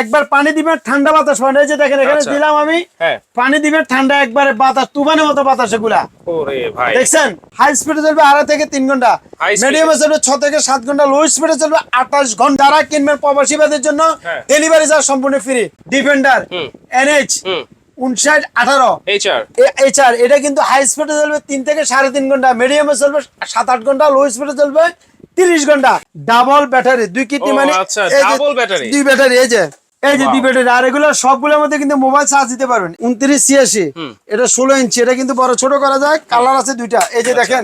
একবার পানি দিবেন ঠান্ডা বাতাস পাবেন এই যে দেখেন এখানে আচ্ছা। দিলাম আমি। হ্যাঁ। পানি দিবেন ঠান্ডা একবারে বাতাস তুফানের মতো বাতাস এগুলা। ওরে ভাই। দেখছেন? হাই স্পিডে চলবে আড়াই থেকে তিন ঘণ্টা। High মিডিয়ামে চলবে ছ থেকে সাত ঘণ্টা। লো স্পিডে চলবে আঠাশ ঘণ্টা। যারা কিনবেন প্রবাসীবাদের জন্য হ্যাঁ। ডেলিভারি চার্জ সম্পূর্ণ ফ্রি। ডিফেন্ডার এনএচ এনএইচ উনষাট আঠারো। এইচআর এটা কিন্তু হাই স্পিডে চলবে তিন থেকে সাড়ে তিন ঘণ্টা মিডিয়ামে চলবে সাত আট ঘণ্টা লো স্পিডে চলবে তিরিশ ঘণ্টা। ডাবল ব্যাটারি দুই কিডনি মানে আচ্ছা। দুই ব্যাটারি এই যে। এই যে. দুই আর এগুলো সবগুলোর মধ্যে কিন্তু মোবাইল চার্জ দিতে পারবেন। উনত্রিশ ছিয়াশি এটা ষোলো ইঞ্চি এটা কিন্তু বড় ছোট করা যায় কালার আছে দুইটা। এই যে দেখেন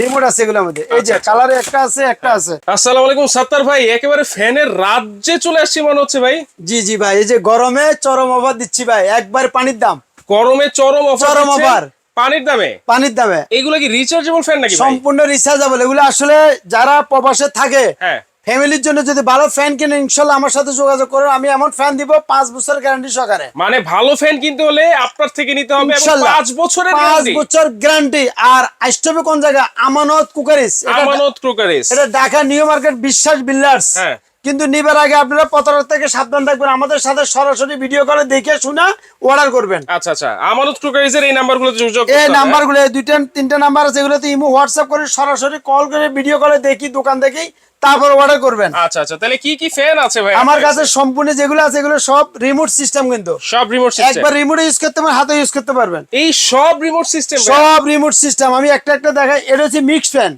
রিমোট আছে এগুলোর মধ্যে। এই যে আচ্ছা, কালারে একটা আছে একটা আছে। আসসালামু আলাইকুম সাত্তার ভাই একেবারে ফ্যানের রাজ্যে চলে আসছি মনে হচ্ছে ভাই। জি জি ভাই এই যে গরমে চরম অফার দিচ্ছি ভাই একবার পানির দাম। গরমে চরম অফার চরম offer। পানির দামে? পানির দামে। এইগুলো কি রিচার্জেবল ফ্যান নাকি সম্পূর্ণ রিচার্জেবল এগুলো আসলে যারা প্রবাসে থাকে হ্যাঁ। ফ্যামিলির জন্য যদি ভালো ফ্যান কিনে ইনশাল্লাহ আমার সাথে যোগাযোগ করুন আমি এমন ফ্যান দিব পাঁচ বছর গ্যারান্টি সহকারে। মানে ভালো ফ্যান কিনতে হলে আপনার থেকে নিতে হবে পাঁচ বছরের পাঁচ বছর গ্যারান্টি আর আসতে কোন জায়গা আমানত কুকারিস। আমানত কুকারিস। এটা Dhaka new market Biswas builders. হ্যাঁ। কিন্তু নিবার আগে আপনারা প্রতারক থেকে সাবধান থাকবেন। আমাদের সাথে সরাসরি ভিডিও কলে দেখে শুনে অর্ডার করবেন। আচ্ছা আচ্ছা। আমানত ক্রোকারিজের এই যোগাযোগ করতে এই হবে, নাম্বারগুলো দুইটা তিনটা নাম্বার আছে এগুলোতে ইমো হোয়াটসঅ্যাপ করে সরাসরি কল করে ভিডিও কলে দেখি দোকান দেখি তারপর অর্ডার করবেন? আচ্ছা আচ্ছা। তাহলে কি কি ফ্যান আছে ভাই আমার কাছে সম্পূর্ণ যেগুলো আছে এগুলো সব রিমোট সিস্টেম কিন্তু। সব রিমোট সিস্টেম একবার রিমোট ইউজ করতে পারেন হাতে ইউজ করতে পারবেন। এই সব রিমোট সিস্টেম সব রিমোট সিস্টেম আমি একটা একটা দেখাই এটা হচ্ছে mixed fan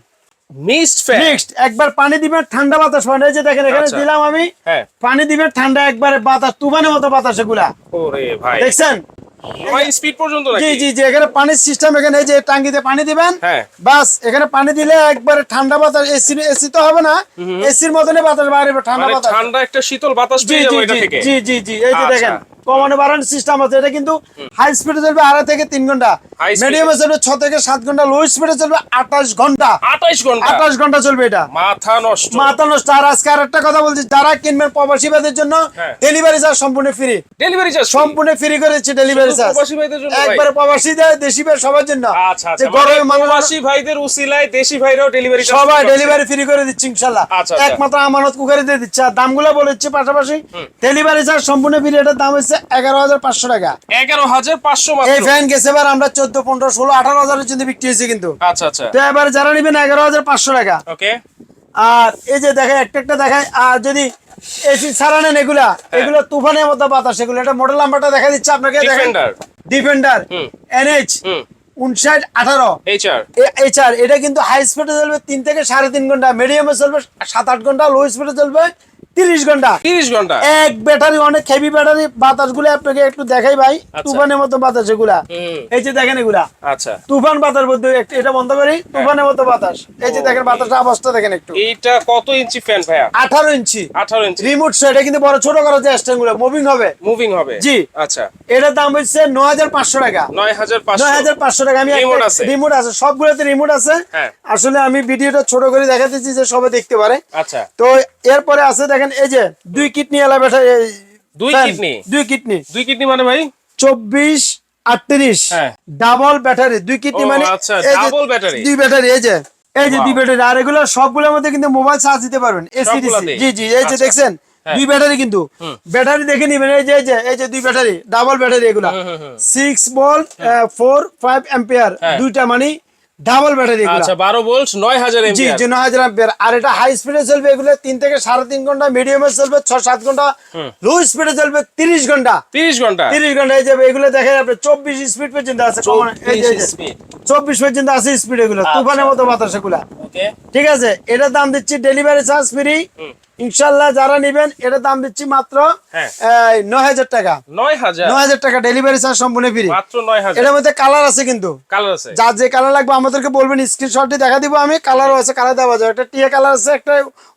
mist fan. Mixed একবার পানি দিবেন ঠান্ডা বাতাস পাবেন। যে দেখেন এখানে আচ্ছা। দিলাম আমি হ্যাঁ। পানি দিবেন ঠান্ডা একবারে বাতাস তুফানের মতো বাতাস এগুলা ওরে ভাই। দেখছেন? স্পিড পর্যন্ত জি জি জি এখানে পানির সিস্টেম এখানে এই যে টাঙ্গিতে পানি দিবেন হ্যাঁ। বাস এখানে পানি দিলে একবারে ঠান্ডা বাতাস এসি এসি তো হবে না এসির মতনই বাতাস বাইরে ঠান্ডা মানে বাতাস। ঠান্ডা একটা শীতল বাতাস জি পেয়ে যাব জি এটা জি থেকে। জি জি জি এই যে আচ্ছা। দেখেন কমানো বাড়ানোর সিস্টেম আছে। এটা কিন্তু হাই স্পিডে চলবে আড়াই থেকে তিন ঘণ্টা। মিডিয়ামে চলবে ছ থেকে সাত ঘণ্টা লো স্পিডে চলবে আঠাশ ঘণ্টা। আঠাইশ ঘণ্টা। আঠাশ ঘণ্টা চলবে এটা। মাথা নষ্ট। মাথা নষ্ট। আর আজকে আর একটা কথা বলছি যারা কিনবেন প্রবাসীবাদের জন্য হ্যাঁ। ডেলিভারি চার্জ সম্পূর্ণ ফ্রি ডেলিভারি চার্জ সম্পূর্ণ ফ্রি করে দিচ্ছি ডেলিভারি চার্জ প্রবাসী ভাইদের জন্য একবারে প্রবাসী দেয় দেশি ভাই সবার জন্য। আচ্ছা যে আচ্ছা মানে মানুষ প্রবাসী ভাইদের উসিলায় দেশি ভাইরাও ডেলিভারি সবাই ডেলিভারি ফ্রি করে দিচ্ছি ইনশাল্লাহ। আচ্ছা, আচ্ছা। একমাত্র আমানত কুকারে দিয়ে দিচ্ছে। আর দামগুলো বলে দিচ্ছি পাশাপাশি ডেলিভারি চার্জ সম্পূর্ণ ফ্রি এটার দাম হচ্ছে এগারো হাজার পাঁচশো টাকা। এগারো হাজার পাঁচশো এই ফ্যান গেছে এবার আমরা চোদ্দ পনেরো ষোলো আঠারো হাজারের জন্য বিক্রি হয়েছে কিন্তু। আচ্ছা আচ্ছা। তো এবার যারা নেবেন এগারো হাজার পাঁচশো টাকা। ওকে। আর এই যে দেখায় একটা একটা দেখায় আর যদি এসি ছাড়া নেন এগুলা এগুলো তুফানের মতো বাতাস এগুলো। এটা মডেল নাম্বারটা দেখা দিচ্ছে আপনাকে দেখেন। ডিফেন্ডার। এনএইচ উনষাট আঠারো। এইচআর এটা কিন্তু হাই স্পিডে চলবে তিন থেকে সাড়ে তিন ঘণ্টা মিডিয়ামে চলবে সাত আট ঘণ্টা লো স্পিডে চলবে তিরিশ ঘণ্টা। তিরিশ ঘণ্টা? এক ব্যাটারি অনেক হেভি ব্যাটারি বাতাসগুলো আপনাকে একটু দেখাই ভাই আচ্ছা। তুফানের মতো বাতাস এগুলা। এই যে দেখেন এগুলা। আচ্ছা। তুফান বাতাস বলতে এটা বন্ধ করি তুফানের মতো বাতাস। এই যে দেখেন বাতাসটা অবস্থা দেখেন একটু। এইটা কত ইঞ্চি ফ্যান ভাইয়া? আঠারো ইঞ্চি। আঠারো ইঞ্চি। রিমোট এটা কিন্তু বড় ছোট করা যায় স্ট্যান্ডগুলো মুভিং হবে। মুভিং হবে। জি। আচ্ছা। এটার দাম হচ্ছে নয় হাজার পাঁচশো টাকা। নয় হাজার পাঁচশো। নয় হাজার পাঁচশো টাকা। আমি Remote আছে। রিমোট আছে সবগুলোতে রিমোট আছে। হ্যাঁ। আসলে আমি ভিডিওটা ছোট করে দেখাতেছি যে সবাই দেখতে পারে। আচ্ছা। তো এরপরে আছে দেখেন এই যে দুই কিডনি এলা ব্যাটা দুই kidney? দুই কিডনি দুই কিডনি মানে ভাই চব্বিশ আটত্রিশ হ্যাঁ। ডাবল ব্যাটারি দুই কিডনি মানে আচ্ছা, double battery। দুই ব্যাটারি এই যে এই যে দুই ব্যাটারি আর এগুলো সবগুলোর মধ্যে কিন্তু মোবাইল চার্জ দিতে পারবেন এসি? জি জি এই যে আচ্ছা। দেখছেন হ্যাঁ। দুই ব্যাটারি কিন্তু ব্যাটারি দেখে নিবেন এই যে এই যে এই যে দুই ব্যাটারি ডাবল ব্যাটারি এগুলো হুম, হুম, হুম। Volt four five ampere. দুইটা মানে ডাবল ব্যাটারি আচ্ছা বারো ভোল্ট নয় হাজার জি এমপিআর জি নয় হাজার অ্যাম্পিয়ার আর এটা হাই স্পিডে চলবে এগুলো তিন থেকে সাড়ে তিন ঘণ্টা মিডিয়ামে চলবে ছ সাত ঘণ্টা লো স্পিডে চলবে তিরিশ ঘণ্টা। তিরিশ ঘণ্টা? তিরিশ ঘণ্টা এই যাবে এগুলো দেখেন আপনি চব্বিশ স্পিড পর্যন্ত আছে। এই যে, চব্বিশ পর্যন্ত আছে স্পিড এগুলো আচ্ছা। তুফানের মতো বাতাস এগুলা। ওকে ঠিক আছে? এটার দাম দিচ্ছি ডেলিভারি চার্জ ফ্রি ইনশাল্লাহ যারা নেবেন এটার দাম দিচ্ছি মাত্র হ্যাঁ। নয় হাজার টাকা। নয় হাজার? টাকা ডেলিভারি চার্জ সম্পূর্ণ ফ্রি মাত্র নয় হাজার। এটার মধ্যে কালার আছে কিন্তু। কালার আছে। যার যে কালার লাগবে আমাদেরকে বলবেন স্ক্রিনশটটি দেখা দিব আমি কালারও আছে কালার দেওয়া যাবে। একটা টিয়া কালার আছে একটা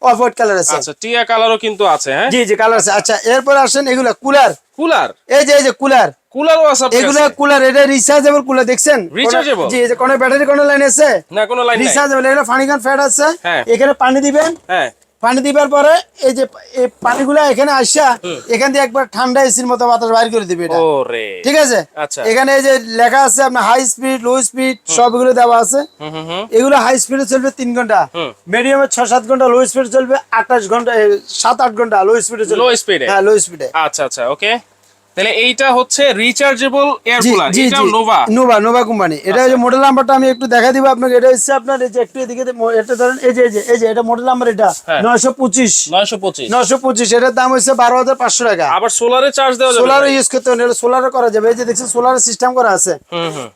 অফ হোয়াইট কালার আছে। আচ্ছা টিয়া কালারও কিন্তু আছে হ্যাঁ? জি জি কালার আছে। আচ্ছা এরপর আসেন এগুলা কুলার কুলার এই যে এই যে কুলার কুলারও আছে এগুলা? কুলার এটা রিচার্জেবল কুলার দেখছেন? Rechargeable? জি যে কোনো ব্যাটারি কোনো লাইন আছে? না কোনো লাইন রিচার্জেবল এটা ফানিগান ফ্যাট আছে। হ্যাঁ। এখানে পানি দিবেন। হ্যাঁ। পানি দিবার পরে এই যে এই পানিগুলা এখানে আসা এখান দিয়ে একবার ঠান্ডা এসির মতো বাতাস বাইর করে দিবে এটা। ওরে। ঠিক আছে? আচ্ছা। এখানে এই যে লেখা আছে আপনার হাই স্পিড লো স্পিড সবগুলো দেওয়া আছে। হুম হুম হুম। এগুলো হাই স্পিডে চলবে তিন ঘণ্টা। মিডিয়ামে ছ সাত ঘণ্টা লো স্পিডে চলবে আঠাশ ঘণ্টা সাত আট ঘণ্টা লো স্পিডে চলবে। লো স্পিডে হ্যাঁ লো স্পিডে আচ্ছা আচ্ছা ওকে তাহলে এইটা হচ্ছে রিচার্জেবল এয়ার কুলার এটা নোভা নোভা নোভা কোম্পানি এটা হচ্ছে মডেল নাম্বারটা আমি একটু দেখা দিব আপনাকে। এটা হচ্ছে আপনার এই যে একটু এদিকে এটা ধরেন এই যে এই যে এই যে এটা মডেল নাম্বার এটা। হ্যাঁ। নয়শো পঁচিশ। 925 নয়শো পঁচিশ। এটার দাম হচ্ছে বারো হাজার পাঁচশো টাকা। আবার সোলারে চার্জ দেওয়া যাবে সোলারও ইউজ করতে হবে এটা সোলারও করা যাবে। এই যে দেখছেন সোলার সিস্টেম করা আছে। হুম হুম।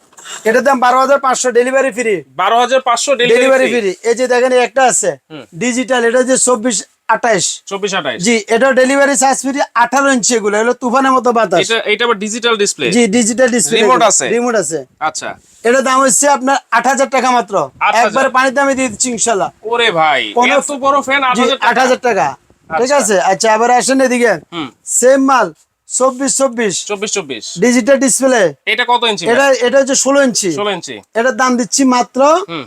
এটার দাম বারো হাজার পাঁচশো delivery free 12500 delivery delivery free এই যে দেখেন একটা আছে। ডিজিটাল এটা যে চব্বিশ আঠাইশ। 24 28 জি এটা ডেলিভারি চার্জ ফ্রি আঠারো ইঞ্চি এগুলো এগুলো তুফানের মতো বাতাস। এটা এটা আবার ডিজিটাল ডিসপ্লে জি ডিজিটাল ডিসপ্লে Remote আছে? রিমোট আছে। আচ্ছা। এটার দাম হচ্ছে আপনার আট হাজার টাকা মাত্র। 8,000 একবারে পানির দামে দিয়ে দিচ্ছি ইনশাল্লাহ ওরে ভাই পনেরো- এত বড় ফ্যান আট হাজার টাকা? ঠিক আছে? আচ্ছা আবার আসেন এদিকে। সেম মাল। চব্বিশ চব্বিশ। 24 24 ডিজিটাল ডিসপ্লে এটা কত ইঞ্চি এটা এটা হচ্ছে ষোলো ইঞ্চি 16 ইঞ্চি এটার দাম দিচ্ছি মাত্র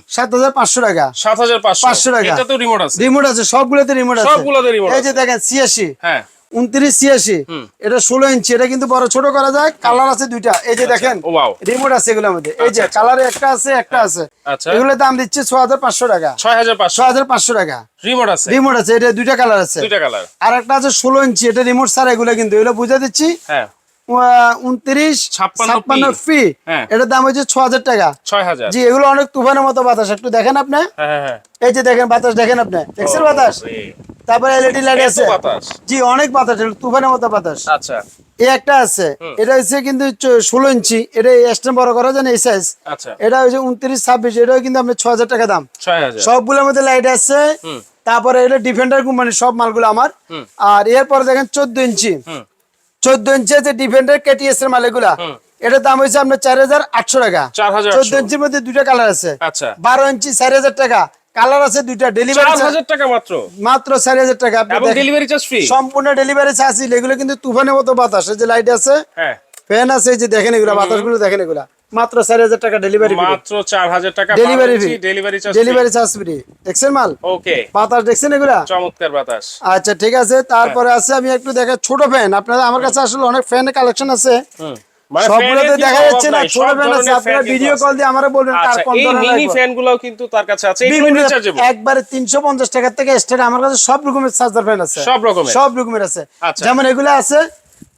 সাত হাজার পাঁচশো টাকা। 7500 500 টাকা। এটা তো রিমোট আছে। রিমোট আছে সবগুলোতে রিমোট আছে। সবগুলোতে remote এই যে দেখেন ছিয়াশি। হ্যাঁ। উনত্রিশ ছিয়াশি। এটা ষোলো ইঞ্চি এটা কিন্তু বড় ছোট করা যায় কালার আছে দুইটা। এই যে দেখেন রিমোট আছে এগুলোর মধ্যে। এই যে কালারে একটা আছে একটা আছে। এগুলো দাম দিচ্ছে ছ হাজার পাঁচশো টাকা। ছ হাজার পাঁচশো টাকা। রিমোট আছে? রিমোট আছে এটা দুইটা কালার আছে। দুইটা কালার। আর একটা আছে ষোলো ইঞ্চি এটা রিমোট ছাড়া এগুলো কিন্তু এগুলো বুঝে দিচ্ছি। হ্যাঁ। উনত্রিশ 56 ছাপ্পান্ন ফি হ্যাঁ। এটার দাম হচ্ছে ছ হাজার টাকা। 6000 জি এগুলো অনেক তুফানের মতো বাতাস। একটু দেখেন আপনি। হ্যাঁ হ্যাঁ এই যে দেখেন বাতাস দেখেন আপনি। দেখছেন বাতাস? তারপরে এলইডি লাইট আছে। জি অনেক বাতাস তুফানের মতো বাতাস। আচ্ছা। এই একটা আছে। এটা হচ্ছে কিন্তু ষোলো ইঞ্চি। এটা এক্সট্রা বড় করা যায় না এই সাইজ আচ্ছা। এটা হচ্ছে উনত্রিশ ছাব্বিশ। এটাও কিন্তু আপনার ছ হাজার টাকা দাম। সবগুলোর মধ্যে লাইট আছে। তারপরে এটা ডিফেন্ডার কোম্পানি সব মালগুলো আমার। আর এরপরে দেখেন চোদ্দ ইঞ্চি। চোদ্দ ইঞ্চি আছে ডিফেন্ডার কেটিএস এর মাল এটার দাম হয়েছে আপনার চার হাজার আটশো টাকা। চোদ্দ ইঞ্চির মধ্যে দুইটা কালার আছে। আচ্ছা। বারো ইঞ্চি চার হাজার টাকা কালার আছে দুইটা ডেলিভারি 4000 টাকা মাত্র? মাত্র চার হাজার টাকা। ডেলিভারি চার্জ ফ্রি সম্পূর্ণ ডেলিভারি চার্জ এগুলো কিন্তু তুফানের মতো বাতাস যে লাইট আছে ফ্যান আছে যে দেখেন এগুলা বাতাসগুলো দেখেন এগুলা। মাত্র চার হাজার টাকা ডেলিভারি মাত্র 4000 টাকা delivery fee delivery charge delivery charge free দেখছেন মাল? ওকে বাতাস দেখছেন এগুলা? চমৎকার বাতাস। আচ্ছা ঠিক আছে। তারপরে আছে আমি একটু দেখা ছোট ফ্যান আপনাদের আমার কাছে আসলে অনেক ফ্যান কালেকশন আছে। মানে সবগুলো তো ফ্যানের দেখা যাচ্ছে না ছোট ফ্যান আছে। আপনারা ভিডিও কল দিয়ে আমারে বলবেন কার আচ্ছা কোন ধরনের মিনি ফ্যান গুলাও কিন্তু তার কাছে আছে। বিভিন্ন একবারে তিনশো পঞ্চাশ টাকা থেকে স্টার্ট আমার কাছে সব রকমের চার্জার ফ্যান আছে। সব রকমের? সব রকমের আছে। আচ্ছা। যেমন এগুলো আছে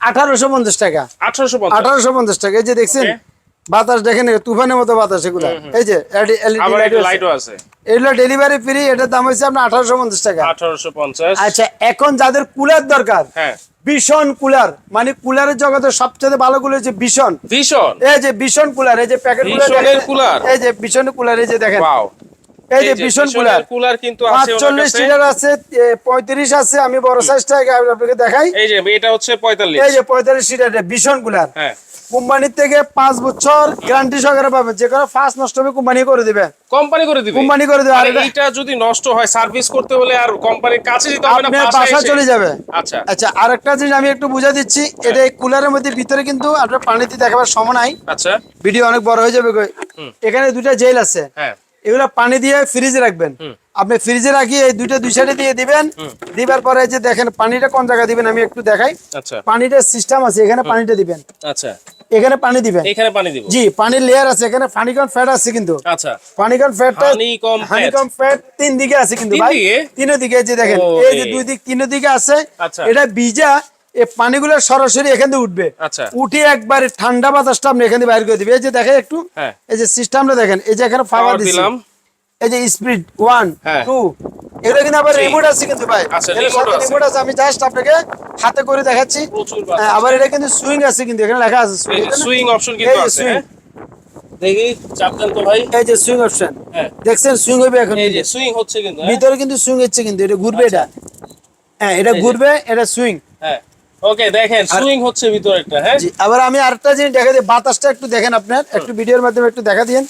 আঠারোশো পঞ্চাশ টাকা। 1850 আঠারোশো পঞ্চাশ টাকা। এই যে দেখছেন. বাতাস দেখেন তুফানের মতো বাতাস এগুলো। এই যে। লাইটও আছে। এগুলো ডেলিভারি ফ্রি এটার দাম হচ্ছে আপনার আঠারোশো পঞ্চাশ টাকা। 1850 আচ্ছা এখন যাদের কুলার দরকার হ্যাঁ। ভীষণ কুলার মানে কুলারের জগতে সবচেয়ে ভালো কুলার যে ভীষণ। ভীষণ? এই যে ভীষণ কুলার এই যে প্যাকেট কুলার? এই যে ভীষণ কুলার এই যে দেখেন। এই যে ভীষণ কুলার কুলার কিন্তু আছে ওনার পাঁচচল্লিশ কাছে। লিটার আছে এ, পঁয়ত্রিশ আছে আমি বড় সাইজটা আপনাকে দেখাই। এই যে এটা হচ্ছে 45 এই যে পঁয়তাল্লিশ লিটার ভীষণ কুলার হ্যাঁ। কোম্পানির থেকে পাঁচ বছর গ্যারান্টি সহকারে পাবেন যে কোনো ফার্স্ট নষ্ট হবে কোম্পানি করে দিবে। কোম্পানি করে দিবে। কোম্পানি করে দেবে আর এটা- যদি নষ্ট হয় সার্ভিস করতে হলে আর কোম্পানির কাছে যেতে হবে না বাসা চলে যাবে। আচ্ছা। আচ্ছা আরেকটা জিনিস আমি একটু বুঝা দিচ্ছি। এটা এই কুলারের মধ্যে ভিতরে কিন্তু আপনার পানিতে দেখাবার সময় নাই। আচ্ছা। ভিডিও অনেক বড় হয়ে যাবে। এখানে দুটা জেল আছে। হ্যাঁ। এগুলো পানি দিয়ে ফ্রিজে রাখবেন। আপনি ফ্রিজে রাখি এই দুইটা দুই সাইডে দিয়ে দিবেন। দিবার পরে যে দেখেন পানিটা কোন জায়গায় দিবেন আমি একটু দেখাই। আচ্ছা। পানিটার সিস্টেম আছে এখানে পানিটা দিবেন। আচ্ছা। এখানে পানি দিবেন এখানে পানি দিব। জি পানির লেয়ার আছে এখানে ফানিকন ফ্যাট আছে কিন্তু। আচ্ছা। ফানিকন ফ্যাটটা? হানিকম ফ্যাট তিন দিকে আছে কিন্তু ভাই? তিনও দিকে যে দেখেন এই যে দুই দিক তিন দিকে আছে। আচ্ছা। এটা ভিজা এই পানিগুলো সরাসরি এখান থেকে উঠবে। আচ্ছা। উঠে একবারে ঠান্ডা বাতাসটা আপনি এখান থেকে বাইর করে দিবে। এই যে দেখেন একটু হ্যাঁ। এই যে সিস্টেমটা দেখেন এই যে এখানে পাওয়ার দিলাম। এই যে স্পিড ওয়ান। টু কিন্তু আবার রিমোট আছে কিন্তু ভাই। আচ্ছা, remote সাথে আছে। রিমোট আছে। আমি জাস্ট আপনাকে হাতে করে দেখাচ্ছি। হ্যাঁ, আবার এটা কিন্তু সুইং আছে কিন্তু এখানে লেখা আছে? সুইং অপশন কিন্তু আছে হ্যাঁ? দেখি চাপ তো ভাই। এই যে সুইং অপশন হ্যাঁ। দেখছেন সুইং হবে এখন এই যে সুইং হচ্ছে কিন্তু হ্যাঁ? ভিতরে কিন্তু সুইং হচ্ছে কিন্তু এটা ঘুরবে এটা। হ্যাঁ এটা ঘুরবে এটা সুইং হ্যাঁ। ওকে দেখেন সুইং হচ্ছে ভিতরে একটা হ্যাঁ? আবার আমি আরেকটা জিনিস দেখা দিই বাতাসটা একটু দেখেন আপনার একটু ভিডিওর মাধ্যমে একটু দেখা দিন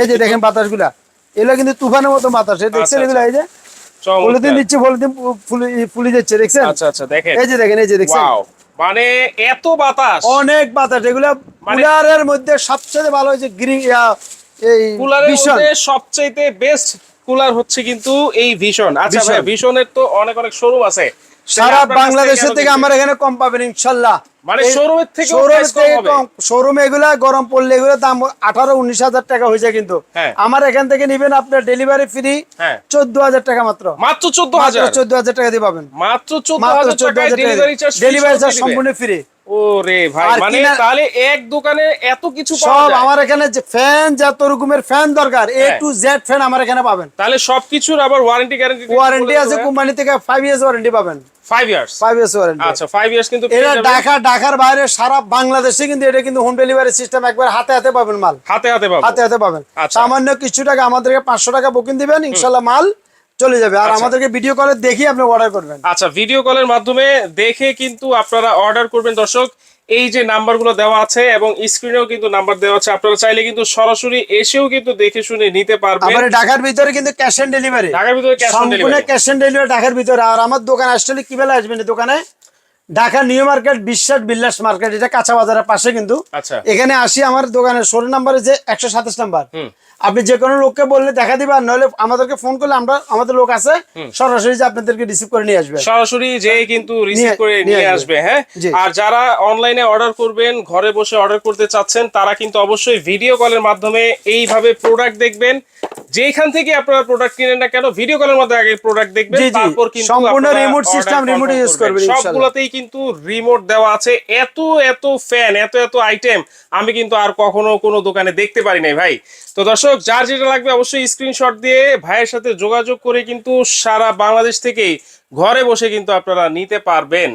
এই যে দেখেন বাতাসগুলা এগুলো কিন্তু তুফানের মতো বাতাস দেখছেন আচ্ছা, এগুলো এই যে? পলিথিন চমৎকার দিচ্ছে পলিথিন ফুলি ফুলি যাচ্ছে দেখছেন? আচ্ছা আচ্ছা দেখেন। এই যে দেখেন এই যে দেখছেন? মানে এত বাতাস। অনেক বাতাস এগুলো মানে- কুলারের মধ্যে সবচেয়ে ভালো হয়েছে গ্রিন এই কুলারের মধ্যে সবচেয়ে বেস্ট পপুলার হচ্ছে কিন্তু এই ভীষণ। আচ্ছা ভাই ভীষণের তো অনেক অনেক শোরুম আছে। সারা থেকে বাংলাদেশের থেকে? আমার এখানে কম পাবেন ইনশাল্লাহ। মানে showroom এর থেকেও শোরুম price কম থেকে শোরুমে এগুলা গরম পড়লে এগুলো দাম আঠারো উনিশ হাজার টাকা হয়ে যায় কিন্তু। হ্যাঁ। আমার এখান থেকে নিবেন আপনার ডেলিভারি ফ্রি হ্যাঁ। চোদ্দ হাজার টাকা মাত্র। মাত্র চোদ্দ হাজার? চোদ্দ হাজার টাকা দিয়ে পাবেন। মাত্র চোদ্দ হাজার টাকা ডেলিভারি চার্জ সম্পূর্ণ ফ্রি ভাই মানে তাহলে এক দোকানে এত কিছু সব আমার এখানে যে ফ্যান যত রকমের ফ্যান দরকার এ হ্যাঁ। টু জেড ফ্যান আমার এখানে পাবেন। তাহলে সবকিছুর আবার ওয়ারেন্টি গ্যারান্টি ওয়ারেন্টি আছে কোম্পানি থেকে ফাইভ ইয়ার্স ওয়ারেন্টি পাবেন। Five years five years warranty আচ্ছা ফাইভ ইয়ার্স কিন্তু এটা ঢাকা ঢাকার বাইরে সারা বাংলাদেশে কিন্তু এটা কিন্তু হোম ডেলিভারি সিস্টেম একবার হাতে হাতে পাবেন মাল। হাতে হাতে পাবেন। হাতে হাতে পাবেন। আচ্ছা। সামান্য কিছু টাকা আমাদেরকে পাঁচশো টাকা বুকিং দিবেন ইনশাল্লাহ মাল চলে যাবে। আর আচ্ছা। আমাদেরকে ভিডিও কলে দেখে আপনি অর্ডার করবেন। আচ্ছা ভিডিও কলের মাধ্যমে দেখে কিন্তু আপনারা অর্ডার করবেন দর্শক। এই যে নাম্বারগুলো দেওয়া আছে এবং স্ক্রিনেও কিন্তু নাম্বার দেওয়া আছে আপনারা চাইলে কিন্তু সরাসরি এসেও কিন্তু দেখে শুনে নিতে পারবেন। আবার ঢাকার ভিতরে কিন্তু ক্যাশ অন ডেলিভারি ঢাকার ভিতরে ক্যাশ অন সম্পূর্ণ ডেলিভারি ক্যাশ অন ডেলিভারি ঢাকার ভিতরে। আর আমার দোকান আসলে কি বেলা আসবেন দোকানে? ঢাকা নিউ মার্কেট বিশ্বাস বিল্লাস মার্কেট এটা কাঁচা বাজারের পাশে কিন্তু। আচ্ছা। এখানে আসি আমার দোকানের শোরুম নাম্বার যে একশো সাতাশ নাম্বার। আপনি যে কোনো লোককে বললে দেখা দিবা নইলে আমাদেরকে ফোন করলে আমরা আমাদের লোক আছে সরাসরি যে আপনাদেরকে রিসিভ করে নিয়ে আসবে। সরাসরি যে কিন্তু রিসিভ করে নিয়ে আসবে। হ্যাঁ? আর যারা অনলাইনে অর্ডার করবেন ঘরে বসে অর্ডার করতে চাচ্ছেন তারা কিন্তু অবশ্যই ভিডিও কলের মাধ্যমে এইভাবে প্রোডাক্ট দেখবেন। যেখান থেকে আপনারা প্রোডাক্ট কিনেন না কেন ভিডিও কলের মধ্যে আগে প্রোডাক্ট দেখবেন। তারপর কিন্তু সম্পূর্ণ system, confirm remote use করবেন। সবগুলোতেই কিন্তু রিমোট দেওয়া আছে। এত এত ফ্যান এত এত আইটেম আমি কিন্তু আর কখনো কোনো দোকানে দেখতে পারি নাই ভাই। তো দর্শক, যার যেটা লাগবে অবশ্যই স্ক্রিনশট দিয়ে ভাইয়ের সাথে যোগাযোগ করে কিন্তু সারা বাংলাদেশ থেকেই ঘরে বসে কিন্তু আপনারা নিতে পারবেন।